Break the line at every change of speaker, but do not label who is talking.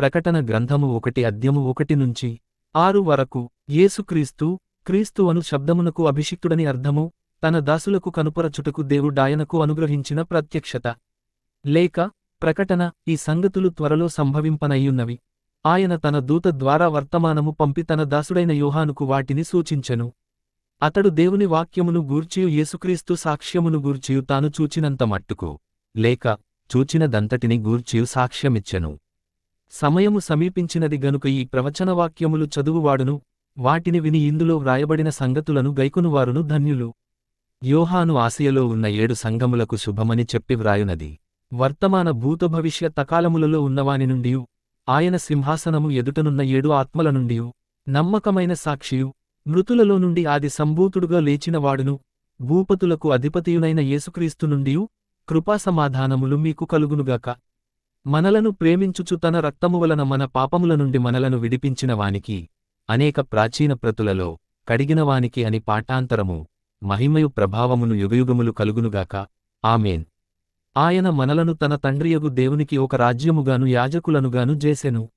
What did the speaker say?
ప్రకటన గ్రంథము ఒకటి అద్యము ఒకటి నుంచి ఆరు వరకు యేసుక్రీస్తు క్రీస్తు అను శబ్దమునకు అభిషిక్తుడని అర్థము తన దాసులకు కనుపరచుటకు దేవుడాయనకు అనుగ్రహించిన ప్రత్యక్షత. లేక ప్రకటన ఈ సంగతులు త్వరలో సంభవింపనయ్యున్నవి. ఆయన తన దూత ద్వారా వర్తమానము పంపి తన దాసుడైన యోహానుకు వాటిని సూచించెను. అతడు దేవుని వాక్యమును గూర్చియు యేసుక్రీస్తు సాక్ష్యమును గూర్చియు తాను చూచినంత మట్టుకు లేక చూచినదంతటిని గూర్చియు సాక్ష్యమిచ్చెను. సమయము సమీపించినది గనుక ఈ ప్రవచనవాక్యములు చదువువాడును వాటిని విని ఇందులో వ్రాయబడిన సంగతులను గైకొనువారును ధన్యులు. యోహాను ఆసియలో ఉన్న ఏడు సంఘములకు శుభమని చెప్పి వ్రాయునది. వర్తమాన భూత భవిష్య తకాలములలో ఉన్నవాని నుండియు ఆయన సింహాసనము ఎదుటనున్న ఏడు ఆత్మల నుండియు నమ్మకమైన సాక్షియు మృతులలో నుండి ఆది సంభూతుడుగా లేచినవాడును భూపతులకు అధిపతియునైన యేసుక్రీస్తు నుండియు కృపాసమాధానములు మీకు కలుగునుగాక. మనలను ప్రేమించుచు తన రక్తము వలన మన పాపముల నుండి మనలను విడిపించిన వానికి అనేక ప్రాచీన ప్రతులలో కడిగినవానికి అని పాఠాంతరము మహిమయు ప్రభావమును యుగయుగములు కలుగునుగాక. ఆమెన్. ఆయన మనలను తన తండ్రియగు దేవునికి ఒక రాజ్యముగాను యాజకులనుగాను చేసెను.